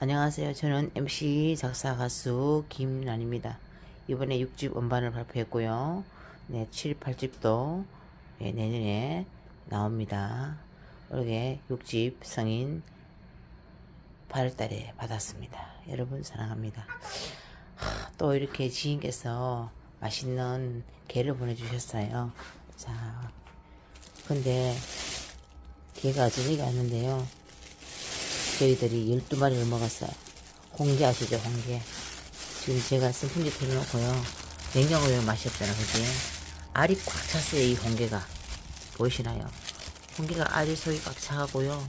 안녕하세요. 저는 MC 작사 가수 김란입니다. 이번에 6집 음반을 발표했고요. 네, 7, 8집도 네, 내년에 나옵니다. 올해 6집 성인 8월달에 받았습니다. 여러분 사랑합니다. 하, 또 이렇게 지인께서 맛있는 게를 보내주셨어요. 자, 근데 게가 어쩌지가 않는데요. 저희들이 12마리를 먹었어요. 홍게 아시죠, 홍게. 지금 제가 선풍기 틀어놓고요. 냉장고에 맛이 없잖아, 그지? 알이 꽉 찼어요, 이 홍게가. 보이시나요? 홍게가 알이 속이 꽉 차가고요.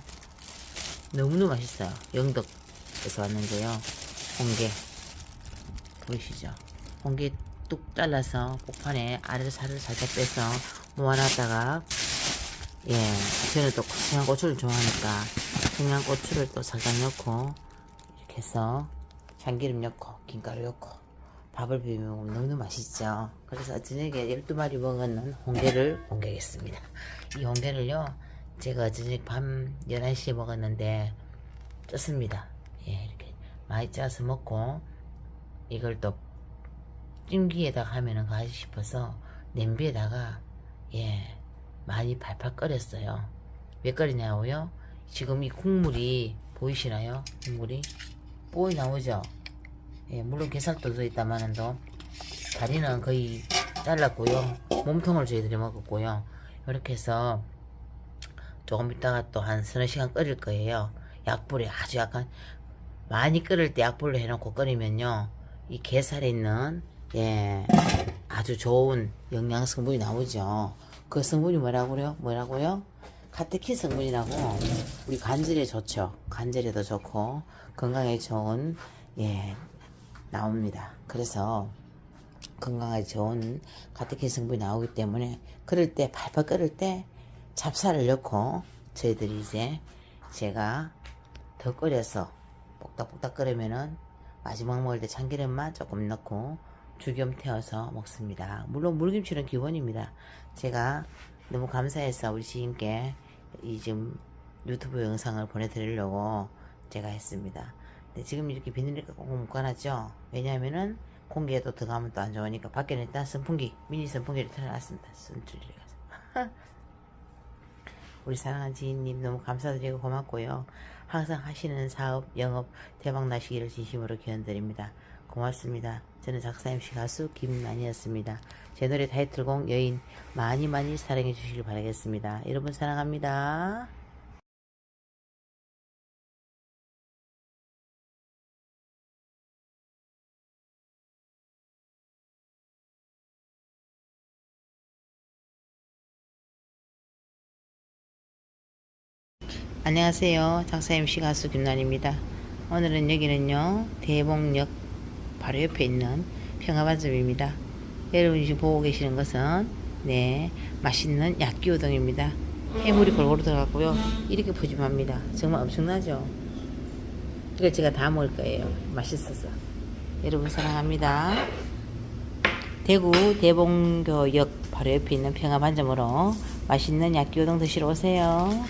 너무너무 맛있어요. 영덕에서 왔는데요. 홍게. 보이시죠? 홍게 뚝 잘라서 복판에 알을 살을 살짝 빼서 모아놨다가 예, 저는 또 청양고추를 좋아하니까 청양고추를 또 살짝 넣고 이렇게 해서 참기름 넣고 김가루 넣고 밥을 비벼 먹으면 너무 맛있죠. 그래서 저녁에 12마리 먹은 홍게를 공개하겠습니다. 이 홍게를요, 제가 저녁 밤 11시에 먹었는데 쪘습니다. 예, 이렇게 많이 짜서 먹고 이걸 또 찜기에다가 하면은 가지 싶어서 냄비에다가 예 많이 팔팔 끓였어요. 왜 끓이냐고요? 지금 이 국물이 보이시나요? 국물이 뽀이 나오죠? 예, 물론 게살도 들어있다마는도 다리는 거의 잘랐고요. 몸통을 저희들이 먹었고요. 이렇게 해서 조금 있다가 또 한 서너 시간 끓일 거예요. 약불에 아주 약간 많이 끓일 때 약불로 해놓고 끓이면요. 이 게살에 있는 예 아주 좋은 영양 성분이 나오죠. 그 성분이 뭐라고요? 뭐라고요? 카테킨 성분이라고 우리 관절에 좋죠. 관절에도 좋고 건강에 좋은 예 나옵니다. 그래서 건강에 좋은 카테킨 성분이 나오기 때문에 끓을 때 팔팔 끓을 때 찹쌀을 넣고 저희들이 이제 제가 더 끓여서 볶닥볶닥 끓으면은 마지막 먹을 때 참기름만 조금 넣고 죽염 태워서 먹습니다. 물론 물김치는 기본입니다. 제가 너무 감사해서 우리 지인께 이 지금 유튜브 영상을 보내드리려고 제가 했습니다. 근데 지금 이렇게 비닐을 꼭 묶어놨죠. 왜냐하면은 공기에도 들어가면 또 안 좋으니까 밖에는 일단 선풍기 미니 선풍기를 틀어놨습니다. 선줄이라 가서. 우리 사랑하는 지인님 너무 감사드리고 고맙고요. 항상 하시는 사업, 영업 대박 나시기를 진심으로 기원드립니다. 고맙습니다. 저는 작사 MC 가수 김난이었습니다. 제 노래 타이틀곡 여인 많이 많이 사랑해 주시길 바라겠습니다. 여러분 사랑합니다. 안녕하세요. 작사 MC 가수 김난입니다. 오늘은 여기는요, 대봉역 바로 옆에 있는 평화반점입니다. 여러분이 지금 보고 계시는 것은, 네, 맛있는 약기우동입니다. 해물이 골고루 들어갔고요. 이렇게 푸짐합니다. 정말 엄청나죠? 이걸 제가 다 먹을 거예요. 맛있어서. 여러분 사랑합니다. 대구 대봉교역 바로 옆에 있는 평화반점으로 맛있는 약기우동 드시러 오세요.